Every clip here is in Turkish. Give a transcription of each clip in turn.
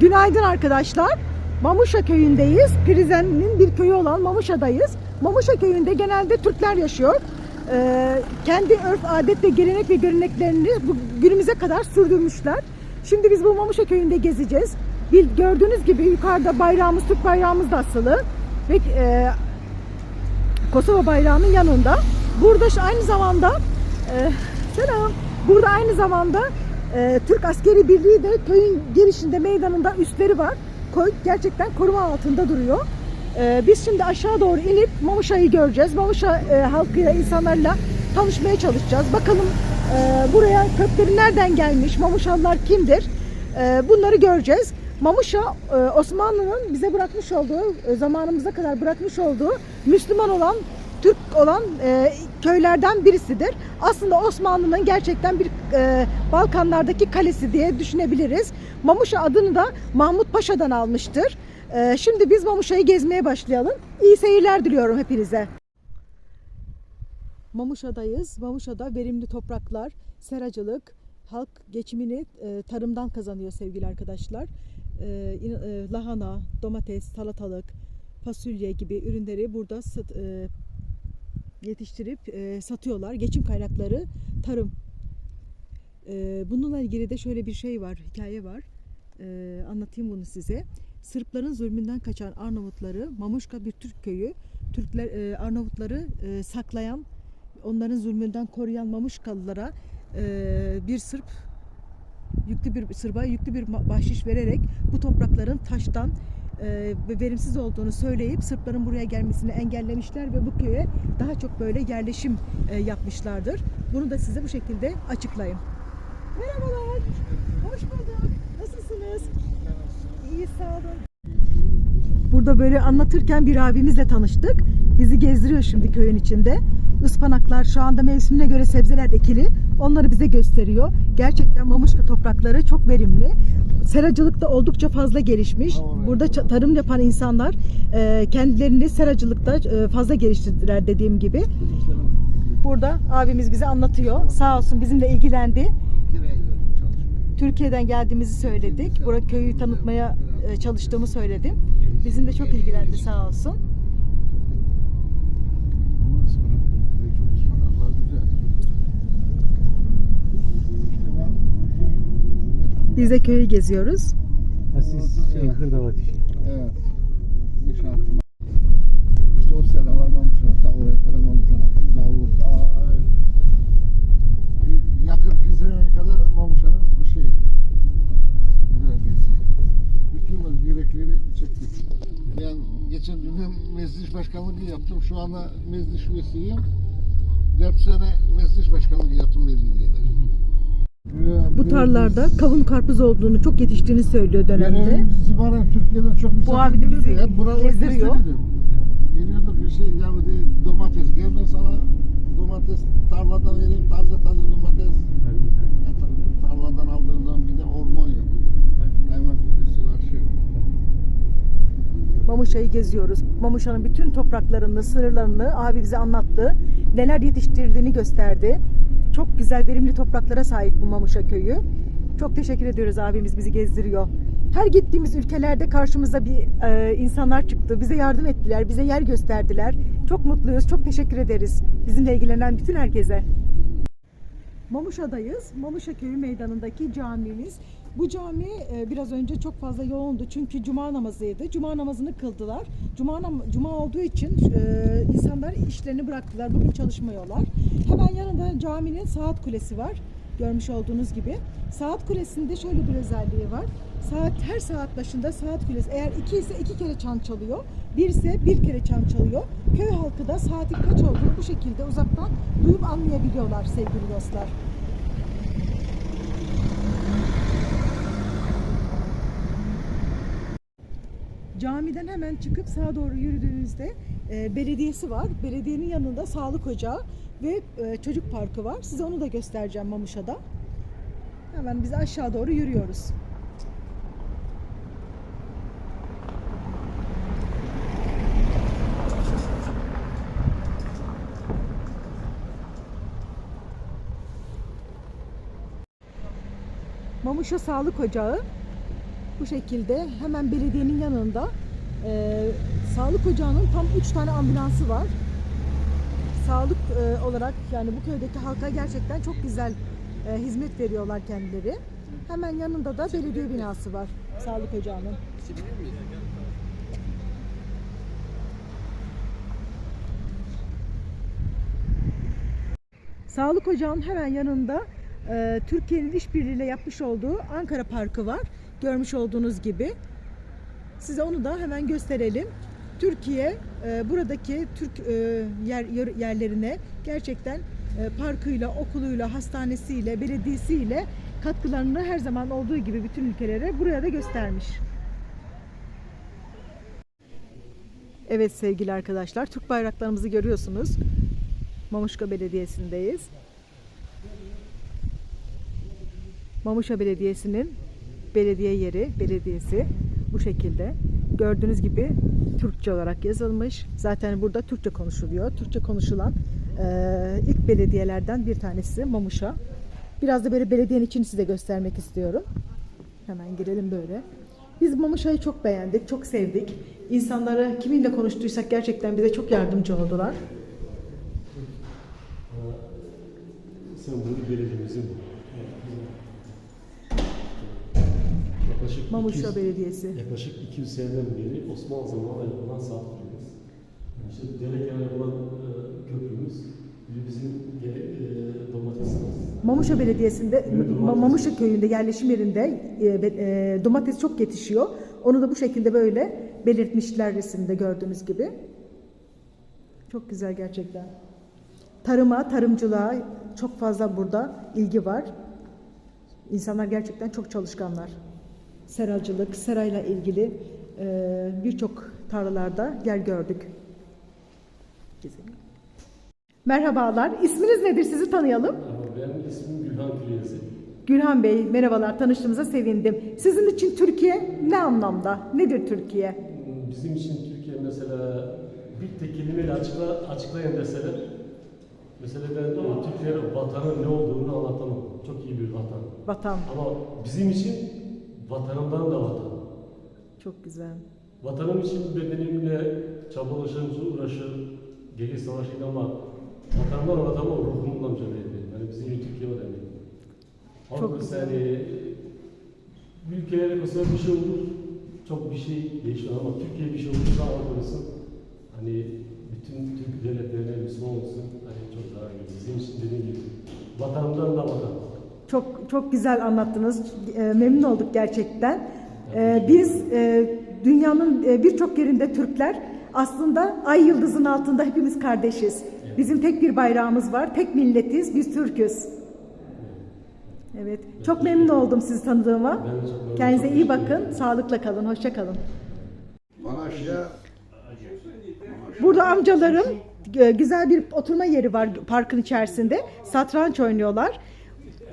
Günaydın arkadaşlar. Mamuşa köyündeyiz. Prizen'in bir köyü olan Mamuşa'dayız. Mamuşa köyünde genelde Türkler yaşıyor. Ee, kendi örf, adet ve gelenek ve göreneklerini bu günümüze kadar sürdürmüşler. Şimdi biz bu Mamuşa köyünde gezeceğiz. Bil, gördüğünüz gibi yukarıda bayrağımız, Türk bayrağımız da asılı. Ve e, Kosova bayrağının yanında. Burada aynı zamanda e, selam. Burada aynı zamanda e, Türk askeri birliği de köyün girişinde meydanında üstleri var. Köy gerçekten koruma altında duruyor. E, biz şimdi aşağı doğru inip Mamuşa'yı göreceğiz. Mamuşa e, halkıyla, insanlarla tanışmaya çalışacağız. Bakalım e, buraya kökleri nereden gelmiş, Mamuşalılar kimdir? E, bunları göreceğiz. Mamuşa e, Osmanlı'nın bize bırakmış olduğu, e, zamanımıza kadar bırakmış olduğu Müslüman olan, Türk olan e, köylerden birisidir. Aslında Osmanlı'nın gerçekten bir e, Balkanlardaki kalesi diye düşünebiliriz. Mamuşa adını da Mahmut Paşa'dan almıştır. E, şimdi biz Mamuşa'yı gezmeye başlayalım. İyi seyirler diliyorum hepinize. Mamuşa'dayız. Mamuşa'da verimli topraklar, seracılık, halk geçimini e, tarımdan kazanıyor sevgili arkadaşlar. E, e, lahana, domates, salatalık, fasulye gibi ürünleri burada e, yetiştirip e, satıyorlar. Geçim kaynakları tarım. E, bununla ilgili de şöyle bir şey var, hikaye var. E, anlatayım bunu size. Sırpların zulmünden kaçan Arnavutları, Mamuşka bir Türk köyü, Türkler e, Arnavutları e, saklayan, onların zulmünden koruyan Mamuşkalılara e, bir Sırp yüklü bir Sırba yüklü bir bahşiş vererek bu toprakların taştan e, ve verimsiz olduğunu söyleyip Sırpların buraya gelmesini engellemişler ve bu köye daha çok böyle yerleşim e, yapmışlardır. Bunu da size bu şekilde açıklayayım. Merhabalar. Hoş bulduk. Nasılsınız? İyi sağ olun. Burada böyle anlatırken bir abimizle tanıştık. Bizi gezdiriyor şimdi köyün içinde. Ispanaklar şu anda mevsimine göre sebzeler ekili. Onları bize gösteriyor. Gerçekten Mamuşka toprakları çok verimli. Seracılık da oldukça fazla gelişmiş. Burada tarım yapan insanlar e, kendilerini seracılıkta e, fazla geliştirdiler dediğim gibi. Burada abimiz bize anlatıyor. Sağ olsun bizimle ilgilendi. Türkiye'den geldiğimizi söyledik. Burada köyü tanıtmaya e, çalıştığımı söyledim. Bizim de çok ilgilendi sağ olsun. Ama ıspanak, böyle çok ıspanaklar güzel. İşte ben Biz de köyü geziyoruz. Ha siz şey hırdavat işi evet inşaatım. İşte o senalar Mamuşan'a ta oraya kadar Mamuşan'a şu dağlık aa, bir yakın Pizre'ye kadar Mamuşan'ın bu şey bölgesi. Bütün o direkleri çektik. Ben geçen dönem meclis başkanlığı yaptım. Şu anda meclis üyesiyim. 4 sene meclis başkanlığı yaptım belediyede. Bu tarlarda kavun karpuz olduğunu çok yetiştiğini söylüyor dönemde. İtibaren Türkiye'den çok misafir abi de bizi. Hep buraları gezdiriyor. Geliyorduk bir şey ya de domates. Gel ben sana domates tarladan vereyim taze taze domates. Ya, ta- tarladan aldığın zaman bir de hormon yok. Hayvan gübresi var şey yok. Mamuşa'yı geziyoruz. Mamuşa'nın bütün topraklarını, sırlarını abi bize anlattı. Neler yetiştirdiğini gösterdi. Çok güzel, verimli topraklara sahip bu Mamuşa köyü. Çok teşekkür ediyoruz abimiz bizi gezdiriyor. Her gittiğimiz ülkelerde karşımıza bir e, insanlar çıktı. Bize yardım ettiler, bize yer gösterdiler. Çok mutluyuz, çok teşekkür ederiz. Bizimle ilgilenen bütün herkese. Mamuşa'dayız. Mamuşa Köyü meydanındaki camimiz. Bu cami e, biraz önce çok fazla yoğundu çünkü cuma namazıydı. Cuma namazını kıldılar. Cuma cuma olduğu için e, insanlar işlerini bıraktılar. Bugün çalışmıyorlar. Hemen yanında caminin saat kulesi var. Görmüş olduğunuz gibi. Saat kulesinde şöyle bir özelliği var. Saat her saat başında saat kulesi eğer iki ise iki kere çan çalıyor. Bir ise bir kere çan çalıyor. Köy halkı da saatin kaç olduğunu bu şekilde uzaktan duyup anlayabiliyorlar sevgili dostlar. Camiden hemen çıkıp sağa doğru yürüdüğünüzde e, belediyesi var. Belediyenin yanında sağlık ocağı ve e, çocuk parkı var. Size onu da göstereceğim Mamuşa'da. Hemen biz aşağı doğru yürüyoruz. Mamuşa Sağlık Ocağı Bu şekilde hemen belediyenin yanında e, sağlık ocağının tam 3 tane ambulansı var. Sağlık e, olarak yani bu köydeki halka gerçekten çok güzel e, hizmet veriyorlar kendileri. Hemen yanında da belediye binası var sağlık ocağının. Sağlık Ocağı'nın hemen yanında e, Türkiye'nin işbirliğiyle yapmış olduğu Ankara Parkı var. Görmüş olduğunuz gibi. Size onu da hemen gösterelim. Türkiye e, buradaki Türk e, yer, yer- yerlerine gerçekten e, parkıyla, okuluyla, hastanesiyle, belediyesiyle katkılarını her zaman olduğu gibi bütün ülkelere buraya da göstermiş. Evet sevgili arkadaşlar, Türk bayraklarımızı görüyorsunuz. Mamuşka Belediyesi'ndeyiz. Mamuşa Belediyesi'nin belediye yeri, belediyesi bu şekilde. Gördüğünüz gibi Türkçe olarak yazılmış. Zaten burada Türkçe konuşuluyor. Türkçe konuşulan eee, ilk belediyelerden bir tanesi Mamuşa. Biraz da böyle belediyenin içini size göstermek istiyorum. Hemen girelim böyle. Biz Mamuşa'yı çok beğendik, çok sevdik. İnsanları kiminle konuştuysak gerçekten bize çok yardımcı oldular. Sembolü belediyemizin bu. Yaklaşık Mamuşa 200 Belediyesi. Yaklaşık 200 seneden beri Osmanlı zamanında yapılan saat kulemiz. İşte Deleke'ye yapılan e, köprümüz, bizim e, domatesimiz. Mamuşa Belediyesi'nde, domates. Mamuşa köyünde yerleşim yerinde e, e, domates çok yetişiyor. Onu da bu şekilde böyle belirtmişler resimde gördüğünüz gibi. Çok güzel gerçekten. Tarıma, tarımcılığa çok fazla burada ilgi var. İnsanlar gerçekten çok çalışkanlar. Seracılık, serayla ilgili e, birçok tarlalarda yer gördük. Merhabalar. İsminiz nedir? Sizi tanıyalım. Benim ismim Gülhan Küryezi. Gülhan Bey, merhabalar. Tanıştığımıza sevindim. Sizin için Türkiye ne anlamda? Nedir Türkiye? Bizim için Türkiye mesela bir tek kelimeyle açıkla, açıklayın deseler, mesela ben e, Türkiye'nin vatanın ne olduğunu anlatamam. Çok iyi bir vatan. Vatan. Ama bizim için vatanımdan da vatan. Çok güzel. Vatanım için bedenimle çabalaşır, uğraşır, geri savaşır ama vatanımdan vatanıma ruhumdan mücadele ederim. Yani bizim Türkiye o demek. Çok Çok güzel. yani ülkelere mesela bir şey olur, çok bir şey değişiyor ama Türkiye bir şey olursa korusun. Hani bütün Türk devletlerine Müslüman olsun. Hani çok daha iyi. Bizim için dediğim gibi vatanımdan da vatan. Çok güzel anlattınız. E, memnun olduk gerçekten. E, biz e, dünyanın birçok yerinde Türkler aslında ay yıldızın altında hepimiz kardeşiz. Bizim tek bir bayrağımız var. Tek milletiz. Biz Türküz. Evet. Çok memnun oldum sizi tanıdığıma. Kendinize iyi bakın. Sağlıkla kalın. Hoşça kalın. Maraş'ta Burada amcalarım güzel bir oturma yeri var parkın içerisinde. Satranç oynuyorlar.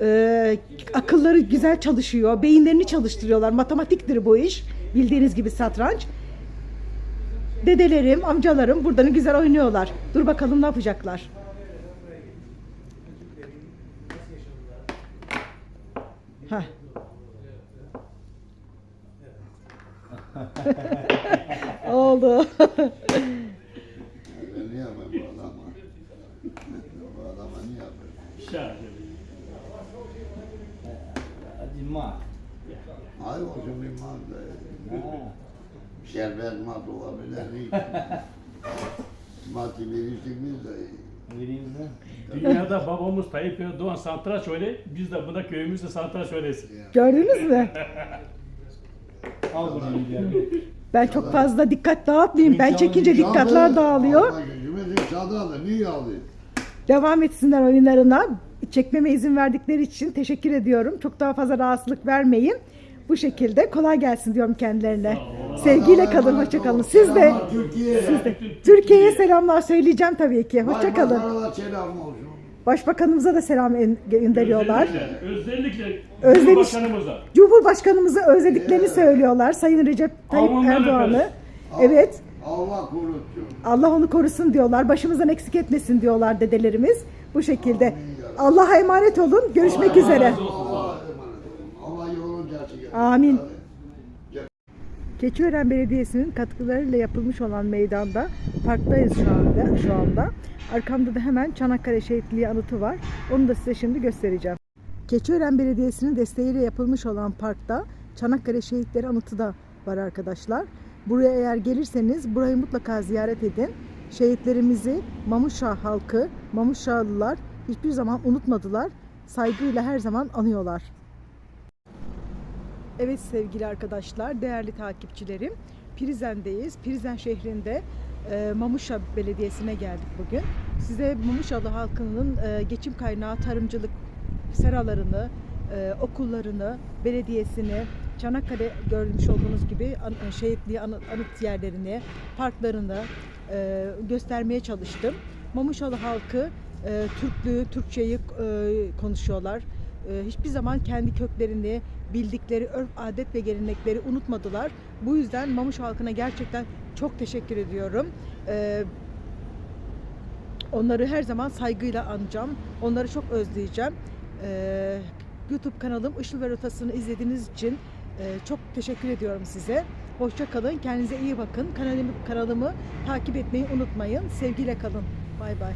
Ee, akılları güzel çalışıyor. Beyinlerini çalıştırıyorlar. Matematiktir bu iş. Bildiğiniz gibi satranç. Dedelerim, amcalarım burada ne güzel oynuyorlar. Dur bakalım ne yapacaklar. Heh. Oldu. ben niye yapayım bu adama? Bu adama niye yapayım? Di mat. Hayır olsun. Ha. Şerbet mat olabilir. değil. Matı verirsiniz de iyi. Vereyim? Dünyada babamız Tayyip Erdoğan satranç öyle, biz de buna köyümüzde satranç öylesin. Gördünüz mü? Al bunu bir Ben çok fazla dikkat dağıtmayayım. Ben çekince dikkatler dağılıyor. Niye? Devam etsinler oyunlarına. Çekmeme izin verdikleri için teşekkür ediyorum. Çok daha fazla rahatsızlık vermeyin. Bu şekilde kolay gelsin diyorum kendilerine. Sevgiyle kalın, hoşça kalın. Siz de siz de Türkiye'ye selamlar söyleyeceğim tabii ki. Hoşça kalın. Başbakanımıza da selam gönderiyorlar. Özellikle, özellikle. Cumhurbaşkanımıza. Cumhurbaşkanımızı özlediklerini söylüyorlar. Sayın Recep Tayyip Erdoğan'ı. Evet. Allah korusun. Allah onu korusun diyorlar. Başımızdan eksik etmesin diyorlar dedelerimiz. Bu şekilde. Allah'a emanet olun. Görüşmek üzere. razı olsun. Allah'a emanet olun. Allah etsin. Amin. Keçiören Belediyesi'nin katkılarıyla yapılmış olan meydanda parktayız şu anda. Şu anda. Arkamda da hemen Çanakkale Şehitliği anıtı var. Onu da size şimdi göstereceğim. Keçiören Belediyesi'nin desteğiyle yapılmış olan parkta Çanakkale Şehitleri Anıtı da var arkadaşlar. Buraya eğer gelirseniz burayı mutlaka ziyaret edin. Şehitlerimizi Mamuşa halkı, Mamuşalılar hiçbir zaman unutmadılar. Saygıyla her zaman anıyorlar. Evet sevgili arkadaşlar, değerli takipçilerim. Prizen'deyiz. Prizen şehrinde e, Mamuşa Belediyesi'ne geldik bugün. Size Mamuşalı halkının e, geçim kaynağı tarımcılık seralarını, e, okullarını, belediyesini, Çanakkale görmüş olduğunuz gibi şehitliği anıt yerlerini, parklarını e, göstermeye çalıştım. Mamuşalı halkı e, Türklüğü, Türkçeyi e, konuşuyorlar. E, hiçbir zaman kendi köklerini, bildikleri örf, adet ve gelenekleri unutmadılar. Bu yüzden Mamuş halkına gerçekten çok teşekkür ediyorum. E, onları her zaman saygıyla anacağım. Onları çok özleyeceğim. E, YouTube kanalım Işıl ve Rotası'nı izlediğiniz için e, çok teşekkür ediyorum size. Hoşça kalın, kendinize iyi bakın. Kanalımı, kanalımı takip etmeyi unutmayın. Sevgiyle kalın. Bay bay.